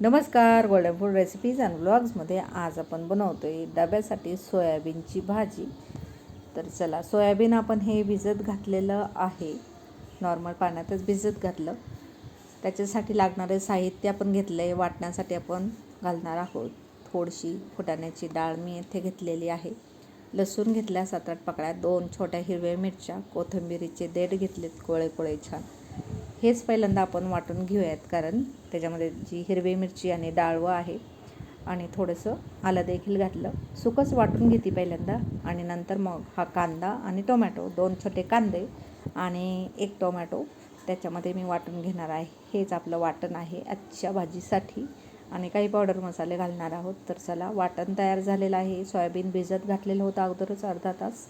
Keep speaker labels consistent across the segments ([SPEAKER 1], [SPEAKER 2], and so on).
[SPEAKER 1] नमस्कार golden food recipes and ब्लॉग्समध्ये आज आपण बनवतो आहे डब्यासाठी सोयाबीनची भाजी. तर चला सोयाबीन आपण हे भिजत घातलेलं आहे. नॉर्मल पाण्यातच भिजत घातलं. त्याच्यासाठी लागणारे साहित्य आपण घेतलं आहे वाटण्यासाठी आपण घालणार आहोत. थोडीशी फुटाण्याची डाळ मी येथे घेतलेली आहे. लसूण घेतल्या सात आठ पकड्या दोन छोट्या हिरव्या मिरच्या कोथिंबिरीचे देठ घेतलेत कोळे कोळे छान. हेच पहिल्यांदा आपण वाटून घेऊयात कारण त्याच्यामध्ये जी हिरवी मिरची आणि डाळवं आहे आणि थोडंसं आलं देखील घातलं. सुकंच वाटून घेते पहिल्यांदा आणि नंतर मग हा कांदा आणि टोमॅटो दोन छोटे कांदे आणि एक टोमॅटो त्याच्यामध्ये मी वाटून घेणार आहे. हेच आपलं वाटण आहे आजच्या भाजीसाठी. आणि काही पावडर मसाले घालणार आहोत तर चला वाटण तयार झालेलं आहे. सोयाबीन भिजत घातलेलं होतं अगोदरच अर्धा तास.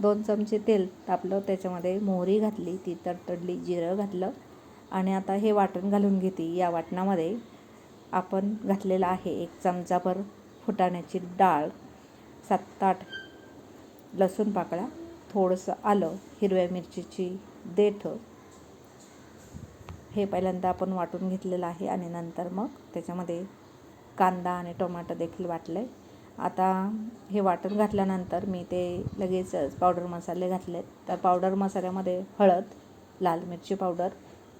[SPEAKER 1] दोन चमचे तेल तापलं त्याच्यामध्ये मोहरी घातली ती तडतडली जिरं घातलं आणि आता हे वाटण घालून घेते. या वाटणामध्ये आपण घातलेलं आहे एक चमचाभर फुटाण्याची डाळ सात आठ लसूण पाकळ्या थोडंसं आलं हिरव्या मिरचीची देठ. हे पहिल्यांदा आपण वाटून घेतलेलं आहे आणि नंतर मग त्याच्यामध्ये कांदा आणि टोमॅटो देखील वाटलं. आहे आता हे वाटण घातल्यानंतर मी ते लगेचच पावडर मसाले घातले तर पावडर मसाल्यामध्ये हळद लाल मिरची पावडर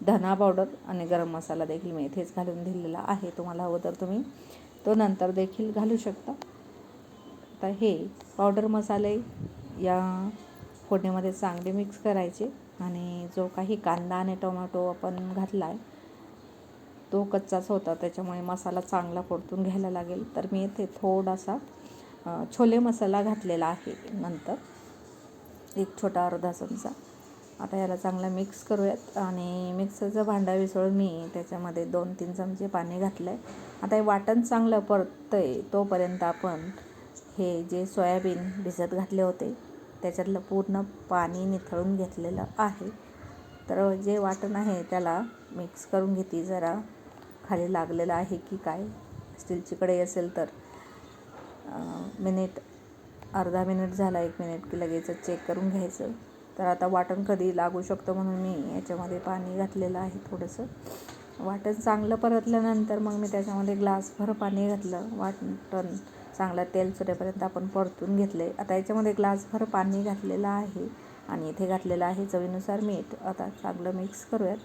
[SPEAKER 1] धना पावडर आणि गरम मसाला देखील मी इथेच घालून दिलेला आहे. तुम्हाला हवं तर तुम्ही तो नंतर देखील घालू शकता. आता हे पावडर मसाले या फोडणीमध्ये चांगले मिक्स करायचे आणि जो काही कांदा आणि टोमॅटो आपण घातला आहे तो कच्चाच होता. त्याच्यामुळे मसाला चांगला परतून घ्यायला लागेल. तर मी इथे थोडासा छोले मसाला घातलेला आहे नंतर. एक छोटा अर्धा चमचा. आता याला चांगला मिक्स करूयात. आणि मिक्सरचं भांडा विसळून मी त्याच्यामध्ये दोन तीन चमचे पाणी घातलं आहे आता हे वाटण चांगलं परतं आहे तोपर्यंत आपण हे जे सोयाबीन भिजत घातले होते त्याच्यातलं पूर्ण पाणी निथळून घेतलेलं आहे. तर जे वाटण आहे त्याला मिक्स करून घेते. जरा खाली लागलेलं आहे की काय? स्टीलची कढई असेल तर मिनिट अर्धा मिनिट झाला एक मिनिट की लगेचच चेक करून घ्यायचं. तर आता वाटण कधी लागू शकतं म्हणून मी याच्यामध्ये पाणी घातलेलं आहे थोडंसं. वाटण चांगलं परतल्यानंतर मग मी त्याच्यामध्ये ग्लासभर पाणी घातलं. वाटण चांगलं तेल सुटेपर्यंत आपण परतून घेतलं. आहे आता याच्यामध्ये ग्लासभर पाणी घातलेलं आहे आणि इथे घातलेलं आहे चवीनुसार मीठ. आता चांगलं मिक्स करूयात.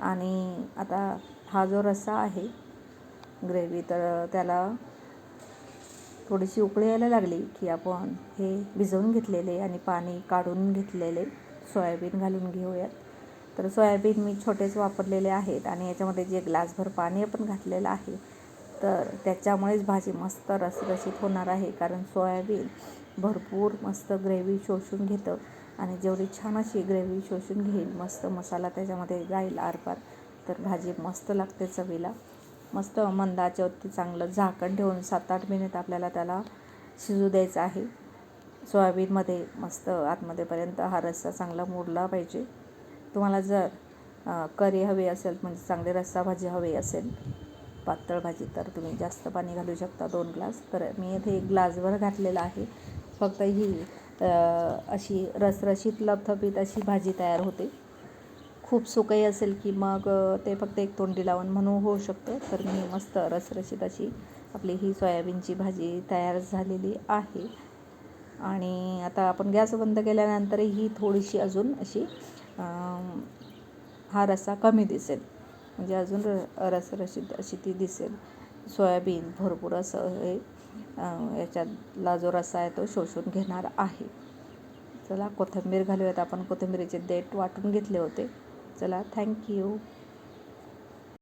[SPEAKER 1] आणि आता हा जो रस्सा आहे ग्रेव्ही तर त्याला थोडीशी उकळी यायला लागली की आपण हे भिजवून घेतलेले आणि पाणी काढून घेतलेले सोयाबीन घालून घेऊयात. तर सोयाबीन मी छोटेच वापरलेले आहेत आणि याच्यामध्ये जे ग्लासभर पाणी आपण घातलेलं आहे तर त्याच्यामुळेच भाजी मस्त रसरशीत होणार आहे कारण सोयाबीन भरपूर मस्त ग्रेव्ही शोषून घेतं आणि जेवढी छान अशी ग्रेव्ही शोषून घेईल मस्त मसाला त्याच्यामध्ये जाईल आरपार तर भाजी मस्त लागते चवीला. मस्त मंदाच्यावरती चांगलं झाकण ठेवून सात आठ मिनिट आपल्याला त्याला शिजू द्यायचं आहे. सोयाबीनमध्ये मस्त आतमध्येपर्यंत हा रस्सा चांगला मोडला पाहिजे. तुम्हाला जर करी हवी असेल म्हणजे चांगली रस्सा भाजी हवी असेल पातळ भाजी तर तुम्ही जास्त पाणी घालू शकता दोन ग्लास. तर मी इथे एक ग्लासभर घातलेला आहे. फक्त ही अशी रसरशीत लपथपीत अशी भाजी तयार होते. खूप सुकही असेल की मग ते फक्त एक तोंडी लावून म्हणून होऊ शकतं. तर मी मस्त रसरशीत अशी आपली ही सोयाबीनची भाजी तयार झालेली आहे. आणि आता आपण गॅस बंद केल्यानंतर ही थोडीशी अजून अशी हा रस्सा कमी दिसेल. म्हणजे अजून र रसरशीत अशी ती दिसेल. सोयाबीन भरपूर असं हे याच्यातला जो रस्सा आहे तो शोषून घेणार आहे. चला कोथिंबीर घालूयात. आपण कोथिंबीरीचे देठ वाटून घेतले होते. चला थँक्यू